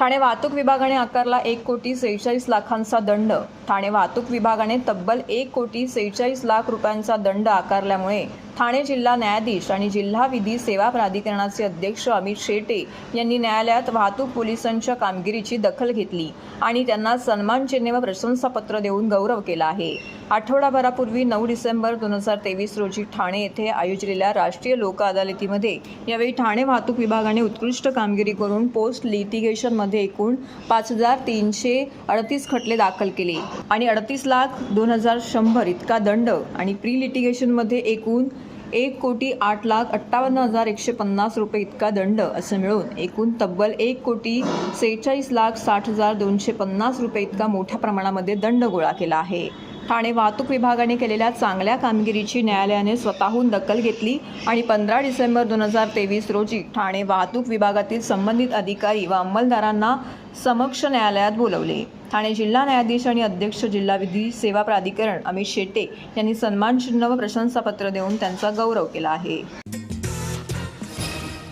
ठाणे वाहतूक विभागाने आकारला एक कोटी सेहेचाळीस लाखांचा दंड. ठाणे वाहतूक विभागाने तब्बल एक कोटी सेहेचाळीस लाख रुपयांचा दंड आकारल्यामुळे ठाणे जिल्हा न्यायाधीश आणि जिल्हा विधी सेवा प्राधिकरणाचे अध्यक्ष अमित शेटे यांनी न्यायालयात वाहतूक पोलिसांच्या कामगिरीची दखल घेतली आणि त्यांना सन्मानचिन्ह व प्रशंसापत्र देऊन गौरव केला आहे. आठवडाभरापूर्वी नऊ डिसेंबर दोन हजार तेवीस रोजी ठाणे येथे आयोजलेल्या राष्ट्रीय लोक अदालतीमध्ये यावेळी ठाणे वाहतूक विभागाने उत्कृष्ट कामगिरी करून पोस्ट लिटिगेशनमध्ये एकूण पाच हजार तीनशे अडतीस खटले दाखल केले. आणि अडतीस लाख दोन हजार शंभर इतका दंड आणि प्री लिटिगेशनमध्ये एकूण एक कोटी आठ लाख अठ्ठावन्न हजार एकशे पन्नास रुपये इतका दंड असं मिळून एकूण तब्बल एक कोटी सेहेचाळीस लाख साठ हजार दोनशे पन्नास रुपये इतका मोठ्या प्रमाणामध्ये दंड गोळा केला आहे. ठाणे वाहतूक विभागाने केलेल्या चांगल्या कामगिरीची न्यायालयाने स्वतःहून दखल घेतली आणि पंधरा डिसेंबर दोन हजार तेवीस रोजी ठाणे वाहतूक विभागातील संबंधित अधिकारी व अंमलदारांना समक्ष न्यायालयात बोलवले. ठाणे जिल्हा न्यायाधीश आणि अध्यक्ष जिल्हा विधी सेवा प्राधिकरण अमित शेट्टे यांनी सन्मानचिन्ह व प्रशंसापत्र देऊन त्यांचा गौरव केला आहे.